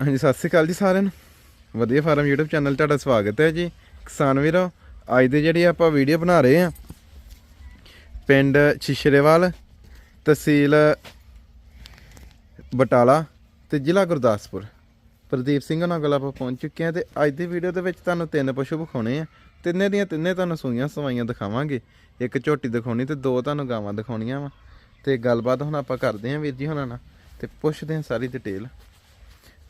ਹਾਂਜੀ, ਸਤਿ ਸ਼੍ਰੀ ਅਕਾਲ ਜੀ ਸਾਰਿਆਂ ਨੂੰ। ਵਧੀਆ ਫਾਰਮ YouTube ਚੈਨਲ ਤੁਹਾਡਾ ਸਵਾਗਤ ਹੈ ਜੀ। ਕਿਸਾਨ ਵੀਰੋ, ਅੱਜ ਦੇ ਜਿਹੜੀ ਆਪਾਂ ਵੀਡੀਓ ਬਣਾ ਰਹੇ ਆ ਪਿੰਡ ਛਿਸ਼ਰੇਵਾਲ ਤਹਿਸੀਲ ਬਟਾਲਾ ਤੇ ਜ਼ਿਲ੍ਹਾ ਗੁਰਦਾਸਪੁਰ। ਪ੍ਰਦੀਪ ਸਿੰਘ ਨਾਲ ਕੋਲ ਆਪਾਂ ਪਹੁੰਚ ਚੁੱਕੇ ਆ ਤੇ ਅੱਜ ਦੀ ਵੀਡੀਓ ਦੇ ਵਿੱਚ ਤੁਹਾਨੂੰ ਤਿੰਨ ਪਸ਼ੂ ਵਿਖਾਉਣੇ ਆ। ਤਿੰਨੇ ਦੀਆਂ ਤਿੰਨੇ ਤੁਹਾਨੂੰ ਸੂਈਆਂ ਸਵਾਈਆਂ ਦਿਖਾਵਾਂਗੇ। ਇੱਕ ਝੋਟੀ ਦਿਖਾਉਣੀ ਤੇ ਦੋ ਤੁਹਾਨੂੰ ਗਾਵਾਂ ਦਿਖਾਉਣੀਆਂ ਵਾ। ਤੇ ਗੱਲਬਾਤ ਹੁਣ ਆਪਾਂ ਕਰਦੇ ਆਂ ਵੀਰ ਜੀ ਹੁਣਾਂ ਨਾਲ ਤੇ ਪੁੱਛਦੇ ਆਂ ਸਾਰੀ ਡਿਟੇਲ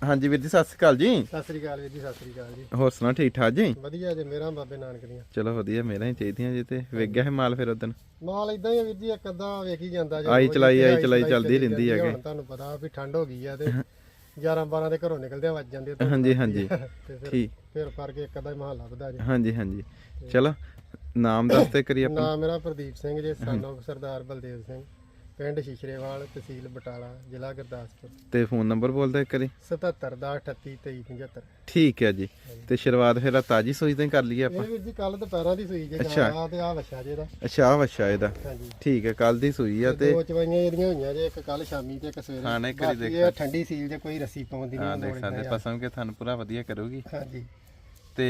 ਹਾਂਜੀ ਵੀਰ ਜੀ ਸਤਿ ਸ਼੍ਰੀ ਅਕਾਲ ਜੀ। ਸਤਿ ਸ੍ਰੀ ਅਕਾਲ ਵੀਰ ਜੀ ਸਤਿ ਸ੍ਰੀ ਅਕਾਲ ਜੀ। ਹੋਰ ਸੁਣਾ ਠੀਕ ਠਾਕ ਜੀ? ਵਧੀਆ ਜੇ ਮੇਰਾ ਬਾਬੇ ਨਾਨਕ ਦੀਆਂ। ਚਲੋ ਵਧੀਆ ਮੇਰਾ ਹੀ ਚਾਹੀਦੀਆਂ ਜੀ ਤੇ। ਵੇਖ ਗਿਆ ਹੈ ਮਾਲ ਫਿਰ ਉਦੋਂ ਮਾਲ ਇਦਾਂ ਹੀ ਆ ਵੀਰ ਜੀ ਇੱਕ ਅੱਧਾ ਵੇਖ ਜਾਂਦਾ ਜੇ। ਆਈ ਚਲਾਈ, ਆਈ ਚਲਾਈ ਚੱਲਦੀ ਚੱਲੀ ਰਹਿੰਦੀ ਹੈਗੀ। ਤੁਹਾਨੂੰ ਪਤਾ ਵੀ ਠੰਡ ਹੋ ਗਈ ਆ ਤੇ 11 12 ਦੇ ਘਰੋਂ ਨਿਕਲਦੇ ਵੱਜ ਜਾਂਦੇ ਆ ਹਾਂਜੀ ਹਾਂਜੀ। ਤੇ ਫਿਰ ਠੀਕ। ਫਿਰ ਕਰਕੇ ਇੱਕ ਅੱਧਾ ਹੀ ਮਾਲ ਲੱਭਦਾ ਜੀ। ਹਾਂਜੀ ਹਾਂਜੀ। ਚਲੋ ਨਾਮ ਦੱਸ ਤੇ ਕਰੀ ਆਪਾਂ ਨਾਮ ਮੇਰਾ ਪ੍ਰਦੀਪ ਸਿੰਘ ਜੀ ਸਾਨੋ ਸਰਦਾਰ ਬਲਦੇਵ ਸਿੰਘ। ਪਿੰਡ ਸ਼ਿਸ਼ਰੇਵਾਲ ਤਹਿਸੀਲ ਬਟਾਲਾ ਜ਼ਿਲ੍ਹਾ ਗੁਰਦਾਸਪੁਰ। ਤੇ ਫੋਨ ਨੰਬਰ ਬੋਲਦਾ ਇੱਕ ਕਰੀ 77 ਦਾ 38 23 75 ਠੀਕ ਹੈ ਜੀ। ਤੇ ਸ਼ੁਰੂਆਤ ਫਿਰ ਆ ਤਾਜੀ ਸੋਈ ਤੋਂ ਹੀ ਕਰ ਲਈਏ ਇਹ ਆਪਾਂ ਵੀਰ ਜੀ ਕੱਲ ਦੁਪਹਿਰਾਂ ਦੀ ਸੂਈ ਜੇ ਅੱਛਾ। ਆ ਤੇ ਆ ਵਛਾ ਜੇ ਦਾ ਅੱਛਾ ਆ ਵਛਾ ਇਹਦਾ। ਹਾਂਜੀ। ਠੀਕ ਹੈ ਕੱਲ ਦੀ ਸੂਈ ਆ ਤੇ ਦੋ ਚਵਾਈਆਂ ਇਹਦੀਆਂ ਹੋਈਆਂ ਜੇ ਇੱਕ ਕੱਲ ਸ਼ਾਮੀ ਤੇ ਇੱਕ ਸਵੇਰੇ। ਹਾਂ, ਨਾ, ਇੱਕ ਵਾਰੀ ਬਾਕੀ ਇਹ ਠੰਡੀ ਸੀਲ ਜੇ ਕੋਈ ਰੱਸੀ ਪਾਉਂਦੀ ਹਾਂ ਨਹੀਂ ਦੇਖ ਸਕਦੇ ਪਸੰਦ ਕੇ ਤੁਹਾਨੂੰ ਪੂਰਾ ਵਧੀਆ ਕਰੂਗੀ। ਹਾਂਜੀ। ਤੇ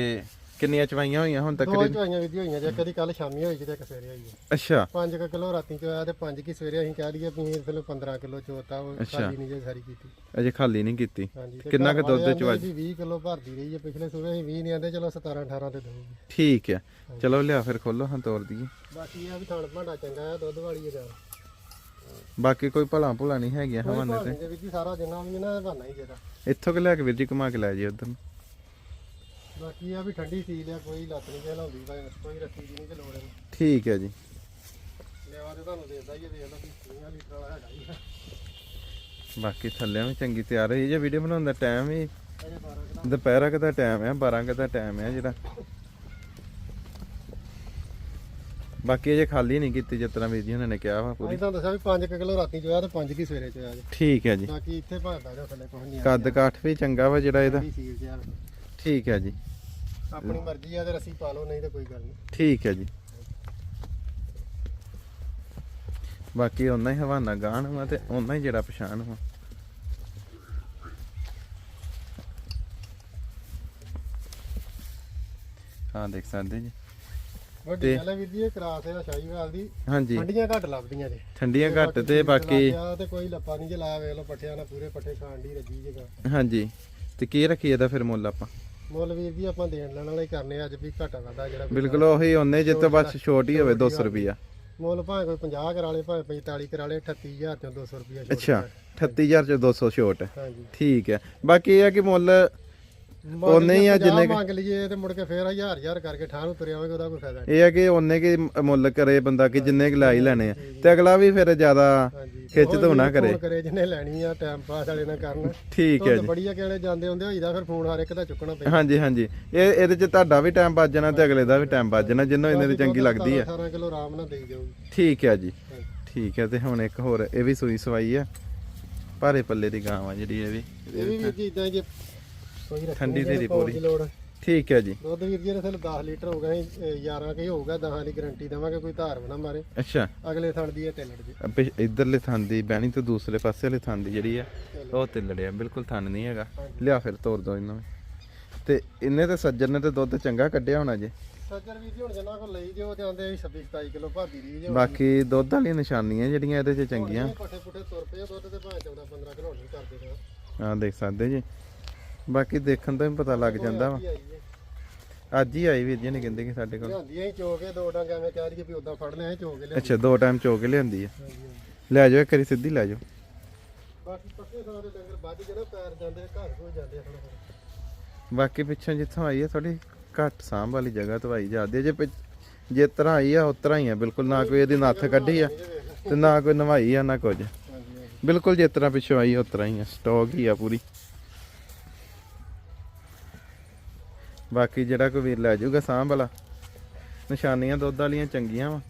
ਕਿੰਨੀਆਂ ਚਵਾਈਆਂ ਹੋਈਆਂ ਹੁਣ ਤੱਕ ਦੋ ਚਵਾਈਆਂ ਵੀ ਹੋਈਆਂ ਜੇ ਕਦੀ ਕੱਲ ਸ਼ਾਮੀ ਹੋਈ ਤੇ ਇੱਕ ਸਵੇਰੇ ਹੋਈ ਹੈ। ਅੱਛਾ। 5 ਕਿਲੋ ਰਾਤੀ ਚ ਆਇਆ ਤੇ 5 ਕੀ ਸਵੇਰੇ ਅਸੀਂ ਕਹਿ ਲਈਏ ਵੀ ਫਿਰ 15 ਕਿਲੋ ਚੋਤਾ ਉਹ ਅੱਛਾ। ਖਾਲੀ ਨਹੀਂ ਜੇ ਸਾਰੀ ਕੀਤੀ। ਅਜੇ ਖਾਲੀ ਨਹੀਂ ਕੀਤੀ। ਹਾਂਜੀ ਤੇ ਕਿੰਨਾ ਕੁ ਘਰ ਦੁੱਧ ਵਾਲੇ ਚ ਵੱਜ- ਆਂਦੇ ਵੀ 20 ਕਿਲੋ ਭਰਦੀ ਰਹੀ ਹੈ ਪਿਛਲੇ ਸਵੇਰੇ ਅਸੀਂ 20 ਨਹੀਂ ਆਂਦੇ ਚਲੋ 17 18 ਤੇ ਦਊਗੀ। ਠੀਕ ਹੈ। ਚਲੋ ਲਿਆ ਫਿਰ ਖੋਲੋ ਹਾਂ ਤੋਰ ਦਈਏ। ਬਾਕੀ ਇਹ ਆ ਵੀ ਥਣ ਭਾਂਡਾ ਚੰਗਾ ਆ ਦੁੱਧ ਵਾਲੀ ਇਹਦਾ। ਬਾਕੀ ਕੋਈ ਭਲਾ ਭੁਲਾ ਨਹੀਂ ਹੈਗੀਆਂ ਹਵਾਨੇ ਤੇ। ਦੇ ਵਿੱਚ ਹੀ ਸਾਰਾ ਜਿੰਨਾ ਵੀ ਨਾ ਬਹਾਨਾ ਹੀ ਜਿਹਦਾ ਇੱਥੋਂ ਕਿ ਲੈ ਕੇ ਵੀਰ ਜੀ ਘੁਮਾ ਕੇ ਲੈ ਜੀ ਉਧਰ ਬਾਕੀ ਇਹ ਆ ਵੀ ਠੰਡੀ ਸੀਲ ਆ ਕੋਈ ਲੱਤ ਨਹੀਂ ਹਿਲਾਉਂਦੀ ਭਾਵੇਂ ਕੋਈ ਰੱਸੀ ਦੀ ਨਹੀਂ ਕਿ ਲੋੜ ਇਹਨੂੰ ਠੀਕ ਹੈ ਜੀ। ਲੈਵਾ ਤੇ ਤੁਹਾਨੂੰ ਦੇਦਾ ਹੀ ਆ, ਵੇਖ ਲਓ ਵੀ 30 ਲੀਟਰ ਵਾਲਾ ਹੈਗਾ ਹੀ ਆ। ਬਾਕੀ ਥੱਲੇ ਵੀ ਚੰਗੀ ਤਿਆਰ ਹੋਈ ਜੇ ਵੀਡੀਓ ਬਣਾਉਣ ਦਾ ਟਾਈਮ ਵੀ ਅਜੇ 12 ਕਿਲੋ ਦੁਪਹਿਰਾ ਕੁ ਦਾ ਟਾਈਮ ਹੈ 12 ਕੁ ਦਾ ਟਾਈਮ ਹੈ ਜਿਹੜਾ। ਬਾਕੀ ਅਜੇ ਖਾਲੀ ਨਹੀਂ ਕੀਤੀ ਜਿਸ ਤਰ੍ਹਾਂ ਵੀਰ ਜੀ ਉਹਨਾਂ ਨੇ ਕਿਹਾ ਵਾ ਅਸੀਂ ਪੂਰੀ ਤੁਹਾਨੂੰ ਦੱਸਿਆ ਵੀ 5 ਕਿਲੋ ਰਾਤੀ ਚੋਇਆ ਤੇ 5 ਕੀ ਸਵੇਰੇ ਚੋਇਆ ਜੀ। ਠੀਕ ਹੈ ਜੀ। ਬਾਕੀ ਇੱਥੇ ਭਾਂਡਾ ਜੋ ਥੱਲੇ ਕੁਝ ਨਹੀਂ ਕੱਦ ਕਾਠ ਵੀ ਚੰਗਾ ਵਾ ਜਿਹੜਾ ਇਹਦਾ। ਠੰਡੀ ਸੀਲ ਜਿਆ ਠੀਕ ਹੈ ਜੀ। ਆਪਣੀ ਮਰਜ਼ੀ ਆ ਤੇ ਰੱਸੀ ਪਾ ਲਓ ਨਹੀਂ ਤੇ ਕੋਈ ਗੱਲ ਨਹੀਂ। ਠੀਕ ਹੈ ਜੀ। ਬਾਕੀ ਉਹਨਾਂ ਹੀ ਹਵਾਨਾ ਗਾਣ ਵਾ ਤੇ ਉਹਨਾਂ ਹੀ ਜਿਹੜਾ ਪਛਾਣ ਵਾ। ਹਾਂ ਦੇਖ ਸਕਦੇ ਜੀ। ਵੱਡੀ ਗੱਲ ਹੈ ਵੀਰ ਜੀ ਇਹ ਕਰਾਸ ਹੈ ਸ਼ਾਹੀਵਾਲ ਦੀ। ਹਾਂਜੀ। ਠੰਡੀਆਂ ਘੱਟ ਲੱਭਦੀਆਂ ਜੇ। ਠੰਡੀਆਂ ਘੱਟ ਤੇ ਬਾਕੀ ਤੇ ਕੋਈ ਲੱਪਾ ਨਹੀਂ ਜੇ ਲਾਇਆ ਵੇਖ ਲਓ ਪੱਠਿਆਂ ਨਾਲ ਪੂਰੇ ਪੱਠੇ ਖਾਣ ਦੀ ਰੱਜੀ ਜਗਾ ਹਾਂਜੀ। ਤੇ ਕੀ ਰੱਖੀ ਇਹਦਾ ਫਿਰ ਮੁੱਲ ਆਪਾਂ? ਮੁੱਲ ਵੀਰ ਜੀ ਆਪਾਂ ਦੇਣ ਲੈਣ ਵਾਲੇ ਹੀ ਕਰਨੇ ਆ, ਅੱਜ ਵੀ ਘਾਟਾ ਵਾਧਾ ਜਿਹੜਾ ਬਿਲਕੁਲ ਉਹੀ ਉਹਨੇ ਜਿੱਤੇ ਬਸ ਛੋਟ ਹੀ ਹੋਵੇ 200 ਰੁਪਿਆ ਮੁੱਲ ਭਾਵੇਂ ਕੋਈ 50 ਕਰਾ ਲੇ ਭਾਵੇਂ 45 ਕਰਾ ਲੇ 38000 ਤੋਂ 200 ਰੁਪਿਆ ਅੱਛਾ ਦਿੱਤਾ। 38000 ਚ 200 ਛੋਟ। ਹਾਂਜੀ। ਠੀਕ ਹੈ। ਬਾਕੀ ਇਹ ਆ ਕਿ ਮੁੱਲ ਉਹਨੇ ਹੀ ਆ ਜਿੰਨੇ ਕੁ- ਮੰਗ ਲਈਏ ਤੇ ਮੁੜ ਕੇ ਫੇਰ ਹਜ਼ਾਰ ਹਜ਼ਾਰ ਕਰਕੇ ਠਾਹ ਨੂੰ ਹੋਵੇਗਾ ਉਹਦਾ ਕੋਈ ਫਾਇਦਾ ਨਹੀਂ। ਇਹ ਆ ਕਿ ਉਹਨੇ ਕਿ ਮੁੱਲ ਕਰੇ ਬੰਦਾ ਕਿ ਜਿੰਨੇ ਕਿ ਲਾਈ ਲੈਣੇ ਆ। ਤੇ ਅਗਲਾ ਵੀ ਫਿਰ ਜ਼ਿਆਦਾ ਖਿੱਚ ਧੂ ਨਾ ਕਰੇ। ਫੋਨ ਕਰੇ ਜਿਹਨੇ ਲੈਣੀ ਆ ਟਾਈਮ ਪਾਸ ਵਾਲੇ ਨਾਲ ਕਰਨ। ਠੀਕ ਹੈ ਜੀ। ਬੜੀ ਆ ਕਿਹੜੇ ਜਾਂਦੇ ਹੁੰਦੇ ਹੋਈਦਾ ਫਿਰ ਫੋਨ ਹਰ ਇੱਕ ਦਾ ਚੁੱਕਣਾ ਪੈਂਦਾ। ਹਾਂਜੀ ਹਾਂਜੀ। ਇਹ ਇਹਦੇ ਚ ਤੁਹਾਡਾ ਵੀ ਟਾਈਮ ਬਚ ਜਾਣਾ ਤੇ ਅਗਲੇ ਦਾ ਵੀ ਟਾਈਮ ਬਚ ਜਾਣਾ ਜਿੰਨੋਂ ਇਹਨੇ ਦੀ ਚੰਗੀ ਲੱਗਦੀ ਆ। 18 ਕਿਲੋ ਆਰਾਮ ਨਾਲ ਦੇਈ ਜਾਊਗੀ। ਠੀਕ ਹੈ ਜੀ। ਠੀਕ ਹੈ ਤੇ ਹੁਣ ਇੱਕ ਹੋਰ ਇਹ ਵੀ ਸੂਈ ਸਵਾਈ ਆ। ਭਾਰੇ ਪੱਲੇ ਦੀ ਗਾਂ ਆ ਜਿਹੜੀ ਇਹ ਵੀ। ਇਹ ਵੀ ਵੀਰ ਜੀ ਇਦਾਂ ਜੇ ਕੋਈ ਰੱਖਣੀ ਠੰਡੀ ਧੀਰੀ ਪੂਰੀ। ਠੀਕ ਹੈ ਜੀ। ਦੁੱਧ ਵੀਰ ਜੀ ਦੇ 10 ਲੀਟਰ ਹੋ ਗਏ 11 ਕੇ ਹੋਊਗਾ 10 ਦੀ ਗਾਰੰਟੀ ਦੇਵਾਂਗੇ ਕੋਈ ਧਾਰ ਬਣਾ ਮਾਰੇ। ਅੱਛਾ। ਅਗਲੇ ਥਣ ਦੀ ਇਹ ਟਿਲੜ ਜੀ ਅੱਬੇ ਇਧਰਲੇ ਥਾਂ ਦੀ ਬਹਿਣੀ ਤੋਂ ਦੂਸਰੇ ਪਾਸੇ ਵਾਲੇ ਥਾਂ ਦੀ ਜਿਹੜੀ ਆ ਉਹ ਤੇ ਲੜਿਆ ਬਿਲਕੁਲ ਥਣ ਨਹੀਂ ਹੈਗਾ। ਲਿਆ ਫਿਰ ਤੋੜ ਦੋ ਇਹਨੂੰ। ਤੇ ਇਹਨੇ ਤੇ ਸੱਜਣ ਨੇ ਤੇ ਦੁੱਧ ਚੰਗਾ ਕੱਢਿਆ ਹੋਣਾ ਜੇ। ਸੱਜਰ ਵੀਰ ਜੀ ਹੁਣ ਜਿੰਨਾ ਕੋਲ ਲਈ ਦਿਓ ਜਾਂਦੇ 26 27 ਕਿਲੋ ਭਾਦੀ ਦੀ ਜੇ ਬਾਕੀ ਦੁੱਧ ਵਾਲੀਆਂ ਨਿਸ਼ਾਨੀਆਂ ਜਿਹੜੀਆਂ ਇਹਦੇ 'ਚ ਚੰਗੀਆਂ। ਪੱਠੇ ਪੁੱਠੇ ਤੁਰ ਪਏ ਆ, ਦੁੱਧ ਤੇ ਭਾਵੇਂ 14 15 ਕਿਲੋ ਨਹੀਂ ਕਰਦੇ ਨਾ ਆ ਦੇਖ ਸਕਦੇ ਜੀ। ਬਾਕੀ ਦੇਖਣ ਤੋਂ ਹੀ ਪਤਾ ਲੱਗ ਜਾਂਦਾ ਵਾ। ਅੱਜ ਹੀ ਆਈ ਵੀਰ ਜੀ ਨੇ ਕਹਿੰਦੇ ਕਿ ਸਾਡੇ ਕੋਲ। ਲਿਆਂਦੀ ਅਸੀਂ ਚੋ ਕੇ ਦੋ ਡੰਗ ਐਵੇਂ ਕਹਿ ਦਈਏ ਵੀ ਉਦਾਂ ਫੜ ਲਿਆ ਅਸੀਂ ਚੋ ਕੇ ਲਿਆ ਅੱਛਾ ਦੋ ਟਾਈਮ ਚੋ ਕੇ ਲਿਆਂਦੀ ਆ। ਲੈ ਜਾਓ ਇੱਕ ਵਾਰੀ ਸਿੱਧੀ ਲੈ ਜਾਓ। ਬਾਕੀ ਪੱਕੇ ਥਾਂ ਦੇ ਡੰਗਰ ਵੱਜ ਕੇ ਨਾ ਪੈਰ ਜਾਂਦੇ ਘਰ ਕੋਈ ਜਾਂਦੇ ਆ ਥੋੜਾ ਥੋੜਾ ਬਾਕੀ ਪਿੱਛੋਂ ਜਿੱਥੋਂ ਆਈ ਆ ਥੋੜੀ ਘੱਟ ਸਾਂਭ ਵਾਲੀ ਜਗ੍ਹਾ ਤੋਂ ਆਈ ਜਾਂਦੀ ਆ ਜੇ ਪਿੱਛ- ਜਿਸ ਤਰ੍ਹਾਂ ਆਈ ਆ ਉਸ ਤਰ੍ਹਾਂ ਹੀ ਆ ਬਿਲਕੁਲ ਨਾ ਕੋਈ ਇਹਦੀ ਨੱਥ ਕੱਢੀ ਆ ਤੇ ਨਾ ਕੋਈ ਨਵਾਈ ਆ ਨਾ ਕੁਝ। ਬਿਲਕੁਲ ਜਿਸ ਤਰ੍ਹਾਂ ਪਿੱਛੋਂ ਆਈ ਉਸ ਤਰ੍ਹਾਂ ਹੀ ਆ। ਸਟਾਕ ਹੀ ਆ ਪੂਰੀ। ਬਾਕੀ ਜਿਹੜਾ ਕੋਈ ਵੀਰ ਲੈ ਜਾਊਗਾ ਸਾਂਭ ਵਾਲਾ। ਨਿਸ਼ਾਨੀਆਂ ਦੁੱਧ ਵਾਲੀਆਂ ਚੰਗੀਆਂ ਵਾ।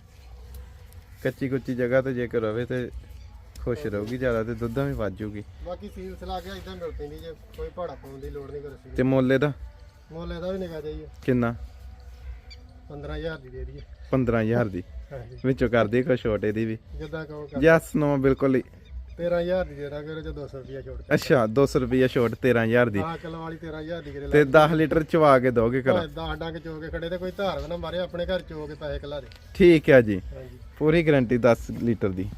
ਕੱਚੀ ਕੁੱਚੀ ਜਗ੍ਹਾ ਤੇ ਜੇਕਰ ਰਵੇ ਤੇ ਖੁਸ਼ ਰਹੂਗੀ ਜ਼ਿਆਦਾ ਤੇ ਦੁੱਧਾਂ ਵੀ ਵੱਧ ਜਾਊਗੀ। ਬਾਕੀ ਸੀਲ ਸਲਾ ਕੇ ਇਦਾਂ ਮਿਲ ਪੈਂਦੀ ਜੇ ਕੋਈ ਭਾੜਾ ਪਾਉਣ ਦੀ ਲੋੜ ਨਹੀਂ ਕਰ ਸੀ ਤੇ ਮੁੱਲ ਇਹਦਾ? ਮੁੱਲ ਇਹਦਾ ਵੀ ਨਿਕਾ ਜਾਈਏ। ਕਿੰਨਾ? 15000 ਦੀ ਦੇ ਦਈਏ। 15000 ਦੀ। ਵਿੱਚੋਂ ਕਰਦੀ ਕੋਈ ਛੋਟੇ ਦੀ ਵੀ। ਜਿੱਦਾਂ ਕਹੋ ਕਰ। ਯੈਸ ਨੋ ਬਿਲਕੁਲ ਹੀ। 13000 ਦੀ ਦੇਣਾ ਕਰੋ ਜੋ 200 ਰੁਪਿਆ ਛੋੜ ਕੇ ਅੱਛਾ 200 ਰੁਪਏ ਛੋਟ 13000 ਦੀ। 10 ਕਿਲੋ ਵਾਲੀ 13000 ਦੀ ਕਿਰੇ ਤੇ 10 ਲੀਟਰ ਚਵਾ ਕੇ ਦੋਗੇ ਕਰ 10 ਡੰਗ ਚੋ ਕੇ ਖੜੇ ਤੇ ਕੋਈ ਧਾਰ ਨਾ ਮਾਰੇ ਆਪਣੇ ਘਰ ਚੋ ਕੇ ਪੈਸੇ ਕਲਾ ਦੇ। ਠੀਕ ਹੈ ਜੀ। ਪੂਰੀ ਗਾਰੰਟੀ 10 ਲੀਟਰ ਦੀ।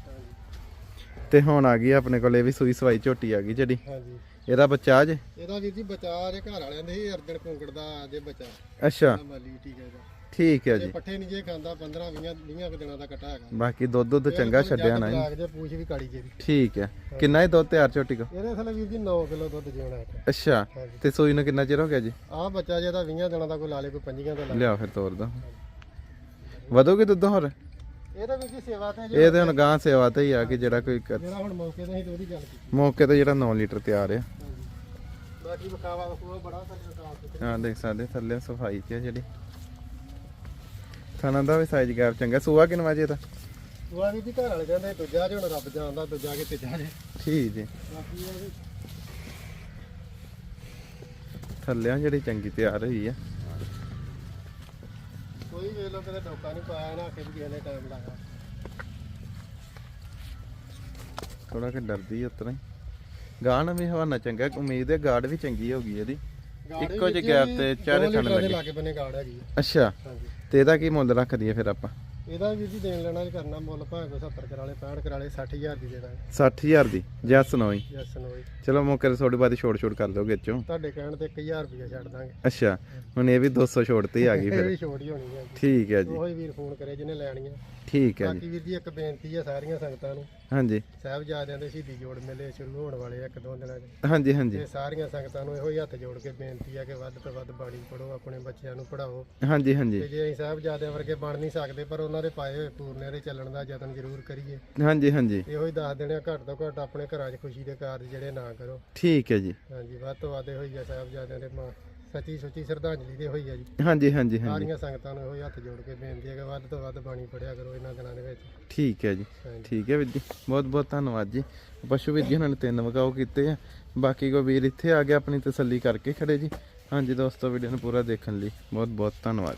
ਤੇ ਹੁਣ ਆ ਗਈ ਆਪਣੇ ਕੋਲ ਇਹ ਵੀ ਸੂਈ ਸਵਾਈ ਝੋਟੀ ਆ ਗਈ ਜਿਹੜੀ। ਹਾਂਜੀ। ਇਹਦਾ ਬੱਚਾ ਜੇ? ਇਹਦਾ ਵੀਰ ਜੀ ਬਚਾ ਜੇ ਘਰ ਵਾਲਿਆਂ ਦੇ ਸੀ ਅਰਜਨ ਕੁੰਕੜ ਦਾ ਜੇ ਬਚਾ ਅੱਛਾ। ਮਾਲੀ ਟੀਕਾ ਇਹਦਾ। ਠੀਕ ਹੈ ਜੀ। ਪੱਠੇ ਨਹੀਂ ਜੇ ਖਾਂਦਾ 15 20 20 ਕੁ ਦਿਨਾਂ ਦਾ ਕੱਟਾ ਹੈਗਾ। ਬਾਕੀ ਦੁੱਧ ਦੁੱਧ ਚੰਗਾ ਛੱਡਿਆ ਨਾ ਲਾਗ ਜੇ ਪੂਛ ਵੀ ਕਾੜੀ ਜੇ। ਠੀਕ ਹੈ। ਕਿੰਨਾ ਹੀ ਦੁੱਧ ਤਿਆਰ ਝੋਟੀ ਕੋ? ਇਹਦੇ ਥੱਲੇ ਵੀਰ ਜੀ 9 ਕਿਲੋ ਦੁੱਧ ਜਿਉਣਾ ਹੈ। ਅੱਛਾ। ਤੇ ਸੂਈ ਨੂੰ ਕਿੰਨਾ ਚਿਰ ਹੋ ਗਿਆ ਜੀ? ਆਹ ਬੱਚਾ ਜੇ ਦਾ 20 ਦਿਨਾਂ ਦਾ ਕੋਈ ਲਾ ਲੇ ਕੋਈ 25 ਦਾ। ਲਾ ਲਿਆ ਫਿਰ ਤੋਰ ਦੋ। ਵਧੋਗੇ ਦੁੱਧ ਹੋਰ? ਇਹਦਾ ਵੀਰ ਜੀ ਸੇਵਾ ਤੇ ਜੇ ਇਹ ਤੇ ਹੁਣ ਗਾਂ ਸੇਵਾ ਤੇ ਹੀ ਆ ਕਿ ਜਿਹੜਾ ਕੋਈ ਕਰ- ਜਿਹੜਾ ਹੁਣ ਮੌਕੇ ਤੇ ਤੇ ਉਹਦੀ ਗੱਲ ਕੀਤੀ। ਮੌਕੇ ਤੇ ਜਿਹੜਾ 9 ਲੀਟਰ ਤਿਆਰ ਆ। ਬਾਕੀ ਬਕਾਵਾ ਬੜਾ ਸਾਡਾ ਤੇ ਹਾਂ ਦੇਖ ਸਕਦੇ ਥੱਲੇ ਸਫ਼ਾਈ ਤੇ ਆ ਜਿਹੜੀ। ਥਾਣਾ ਦਾ ਵੀ ਸਾਈਜ਼ ਗੈਪ ਚੰਗਾ। ਸੂਆ ਕਿੰਨਾ ਜੇ ਤਾਂ? ਉਹ ਆ ਵੀਰ ਜੀ ਘਰ ਵਾਲੇ ਕਹਿੰਦੇ ਦੂਜਾ ਜੇ ਹੁਣ ਰੱਬ ਜਾਣਦਾ ਦੂਜਾ ਕਿ ਤੀਜਾ ਜੇ ਠੀਕ ਜੀ। ਬਾਕੀ ਵੀ ਥੱਲੇ ਜਿਹੜੀ ਚੰਗੀ ਤਿਆਰ ਹੋਈ ਆ। ਕੋਈ ਵੇਖ ਲੋ ਕਿਤੇ ਟੋਕਾ ਨਹੀਂ ਪਾਇਆ ਨਾ ਕਿ ਕਿਸੇ ਨੇ ਟਾਈਮ ਲਾਇਆ। ਥੋੜਾ ਕਿ ਡਰਦੀ ਉਤਰਾ ਹੀ। ਗਾਣ ਵੀ ਹਵਾਨਾ ਚੰਗਾ ਉਮੀਦ ਹੈ ਗਾਰਡ ਵੀ ਚੰਗੀ ਹੋ ਗਈ ਇਹਦੀ। ਇੱਕੋ ਜਿਹੇ ਗੈਪ ਤੇ ਚਾਰੇ ਥਣ ਲੱਗੇ। ਲਾਗੇ ਬੰਨੇ ਗਾੜ ਹੈਗੀ ਆ। ਅੱਛਾ ਹਾਂਜੀ। ਤੇ ਇਹਦਾ ਕੀ ਮੁੱਲ ਰੱਖ ਦਈਏ ਫਿਰ ਆਪਾਂ? ਇਹਦਾ ਵੀਰ ਜੀ ਦੇਣ ਲੈਣਾ ਜੇ ਕਰਨਾ ਮੁੱਲ ਭਾਵੇਂ ਕੋਈ 70 ਕਰਾਲੇ 65 ਕਰਾਲੇ 60000 ਦੀ ਦੇ ਦਾਂਗੇ 60000 ਦੀ? ਜੈਸ ਨੋਈ ਯੈਸ ਨੋਈ ਚਲੋ ਮੌਕੇ ਤੇ ਥੋੜੀ ਬਾਦੀ ਛੋੜ ਛੋੜ ਕਰ ਦੋਗੇ ਚੋਂ ਤੁਹਾਡੇ ਕਹਿਣ ਤੇ 1000 ਰੁਪਏ ਛੱਡ ਦਾਂਗੇ। ਅੱਛਾ ਹੁਣ ਇਹ ਵੀ 200 ਛੋੜ ਤੇ ਹੀ ਆ ਗਈ ਇਹ ਫਿਰ। ਵੀ ਛੋਟ ਹੀ ਹੋਣੀ ਹੈ ਠੀਕ ਹੈ ਜੀ। ਉਹੀ ਵੀਰ ਫੋਨ ਕਰੇ ਜਿਹਨੇ ਲੈਣੀ ਹੈ ਠੀਕ ਹੈ ਜੀ ਬਾਕੀ ਵੀਰ ਜੀ ਇੱਕ ਬੇਨਤੀ ਹੈ ਸਾਰੀਆਂ ਸੰਗਤਾਂ ਨੂੰ। ਹਾਂਜੀ। ਸਾਹਿਬਜ਼ਾਦਿਆਂ ਦੇ ਸ਼ਹੀਦੀ ਜੋੜ ਮੇਲੇ ਸ਼ੁਰੂ ਹੋਣ ਵਾਲੇ ਆ ਇੱਕ ਦੋ ਦਿਨਾਂ 'ਚ। ਹਾਂਜੀ ਹਾਂਜੀ। ਤੇ ਸਾਰੀਆਂ ਸੰਗਤਾਂ ਨੂੰ ਇਹੋ ਹੀ ਹੱਥ ਜੋੜ ਕੇ ਬੇਨਤੀ ਹੈ ਕਿ ਵੱਧ ਤੋਂ ਵੱਧ ਬਾਣੀ ਪੜੋ ਆਪਣੇ ਬੱਚਿਆਂ ਨੂੰ ਪੜਾਓ ਹਾਂਜੀ ਹਾਂਜੀ। ਤੇ ਜੇ ਅਸੀਂ ਸਾਹਿਬਜ਼ਾਦਿਆਂ ਵਰਗੇ ਬਣ ਨਹੀਂ ਸਕਦੇ ਪਰ ਉਹਨਾਂ ਦੇ ਪਾਏ ਹੋਏ ਪੂਰਨੇ ਦੇ ਚੱਲਣ ਦਾ ਯਤਨ ਜ਼ਰੂਰ ਕਰੀਏ। ਹਾਂਜੀ ਹਾਂਜੀ। ਇਹੋ ਹੀ ਦੱਸ ਦੇਣਾ ਘੱਟ ਤੋਂ ਘੱਟ ਆਪਣੇ ਘਰਾਂ 'ਚ ਖੁਸ਼ੀ ਦੇ ਕਾਰਜ ਜਿਹੜੇ ਨਾ ਕਰੋ। ਠੀਕ ਹੈ ਜੀ। ਹਾਂਜੀ ਵੱਧ ਤੋਂ ਵੱਧ ਇਹੋ ਹੀ ਆ ਸਾਹਿਬਜ਼ਾਦਿਆਂ ਦੇ ਮਾਂ ਸੱਚੀ ਸੁੱਚੀ ਸ਼ਰਧਾਂਜਲੀ ਦੇ ਹੋਈ ਆ ਜੀ। ਹਾਂਜੀ ਹਾਂਜੀ ਹਾਂਜੀ। ਸਾਰੀਆਂ ਸੰਗਤਾਂ ਨੂੰ ਇਹੋ ਹੱਥ ਜੋੜ ਕੇ ਬੇਨਤੀ ਹੈ ਕਿ ਵੱਧ ਤੋਂ ਵੱਧ ਬਾਣੀ ਪੜਿਆ ਕਰੋ ਇਹਨਾਂ ਦਿਨਾਂ ਦੇ ਵਿੱਚ। ਠੀਕ ਹੈ ਜੀ। ਠੀਕ ਹੈ ਵੀਰ ਜੀ। ਬਹੁਤ ਬਹੁਤ ਧੰਨਵਾਦ ਜੀ। ਪਸ਼ੂ ਵੀਰ ਜੀ ਉਹਨਾਂ ਨੇ ਤਿੰਨ ਵਗਾਓ ਕੀਤੇ ਆ। ਬਾਕੀ ਕੋ ਵੀਰ ਇੱਥੇ ਆ ਗਿਆ ਆਪਣੀ ਤਸੱਲੀ ਕਰਕੇ ਖੜੇ ਜੀ। ਹਾਂਜੀ ਦੋਸਤੋ ਵੀਡੀਓ ਨੂੰ ਪੂਰਾ ਦੇਖਣ ਲਈ ਬਹੁਤ ਬਹੁਤ ਧੰਨਵਾਦ।